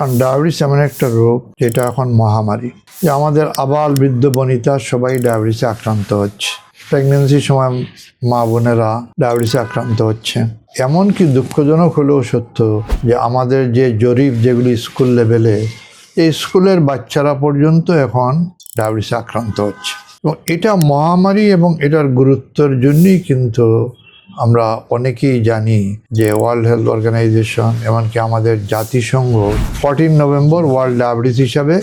কারণ ডায়াবেটিস এমন একটা রোগ যেটা এখন মহামারী। যে আমাদের আবার বৃদ্ধ বনিতা সবাই ডায়াবেটিসে আক্রান্ত হচ্ছে। প্রেগনেন্সির সময় মা বোনেরা ডায়াবেটিসে আক্রান্ত হচ্ছে। এমনকি দুঃখজনক হলেও সত্য যে আমাদের যে জরিপ যেগুলি স্কুল লেভেলে, এই স্কুলের বাচ্চারা পর্যন্ত এখন ডায়াবেটিসে আক্রান্ত হচ্ছে। এবং এটা মহামারী এবং এটার গুরুত্বর জন্যই কিন্তু আমরা অনেকেই জানি যে ওয়ার্ল্ড হেলথ অর্গানাইজেশন এমনকি আমাদের জাতিসংঘ ফর্টিন নভেম্বর ওয়ার্ল্ড ডায়াবেটিস হিসাবে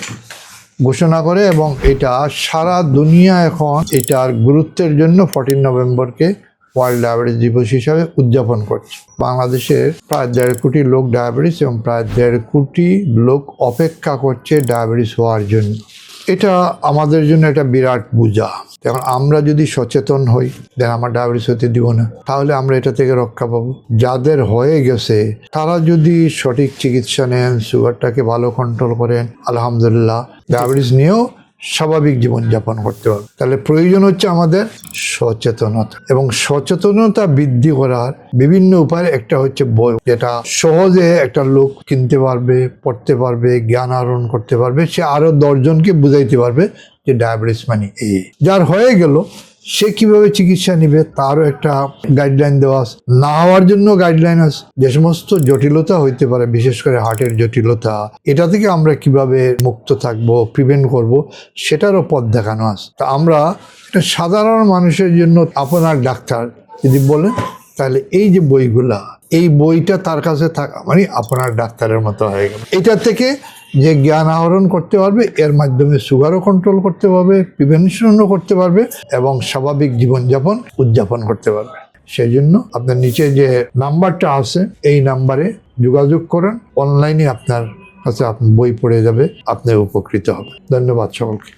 ঘোষণা করে এবং এটা সারা দুনিয়া এখন এটার গুরুত্বের জন্য ফর্টিন নভেম্বরকে ওয়ার্ল্ড ডায়াবেটিস দিবস হিসাবে উদযাপন করছে। বাংলাদেশের প্রায় দেড় কোটি লোক ডায়াবেটিস এবং প্রায় দেড় কোটি লোক অপেক্ষা করছে ডায়াবেটিস হওয়ার জন্য। এটা আমাদের জন্য একটা বিরাট বোঝা এখন আমরা যদি সচেতন হই, দেন আমার ডায়াবেটিস হতে দিব না, তাহলে আমরা এটা থেকে রক্ষা পাবো। যাদের হয়ে গেছে, তারা যদি সঠিক চিকিৎসা নেন, সুগারটাকে ভালো কন্ট্রোল করেন, আলহামদুলিল্লাহ, ডায়াবেটিস নিয়েও স্বাভাবিক জীবনযাপন করতে পারবে তাহলে প্রয়োজন হচ্ছে আমাদের সচেতনতা এবং সচেতনতা বৃদ্ধি করার বিভিন্ন উপায়। একটা হচ্ছে বই, যেটা সহজে একটা লোক কিনতে পারবে, পড়তে পারবে, জ্ঞান আহরণ করতে পারবে। সে আরও দশজনকে বুঝাইতে পারবে যে ডায়াবেটিস মানে এ। যার হয়ে গেল সে কীভাবে চিকিৎসা নিবে তারও একটা গাইডলাইন দেওয়া আছে। না হওয়ার জন্য গাইডলাইন আছে। যে সমস্ত জটিলতা হইতে পারে, বিশেষ করে হার্টের জটিলতা, এটা থেকে আমরা কীভাবে মুক্ত থাকব প্রিভেন্ট করব, সেটারও পথ দেখানো আছে। তা আমরা একটা সাধারণ মানুষের জন্য আপনার ডাক্তার যদি বলেন, তাহলে এই যে বইগুলা, এই বইটা তার কাছে থাকা মানে আপনার ডাক্তারের মতো হয়ে গেল। এটা থেকে যে জ্ঞান আহরণ করতে পারবে, এর মাধ্যমে সুগারও কন্ট্রোল করতে পারবে প্রিভেনশনও করতে পারবে এবং স্বাভাবিক জীবনযাপন উদযাপন করতে পারবে। সেই জন্য আপনার নিচে যে নাম্বারটা আছে, এই নাম্বারে যোগাযোগ করেন। অনলাইনে আপনার কাছে আপনার বই পড়ে যাবে আপনি উপকৃত হবে ধন্যবাদ সকলকে।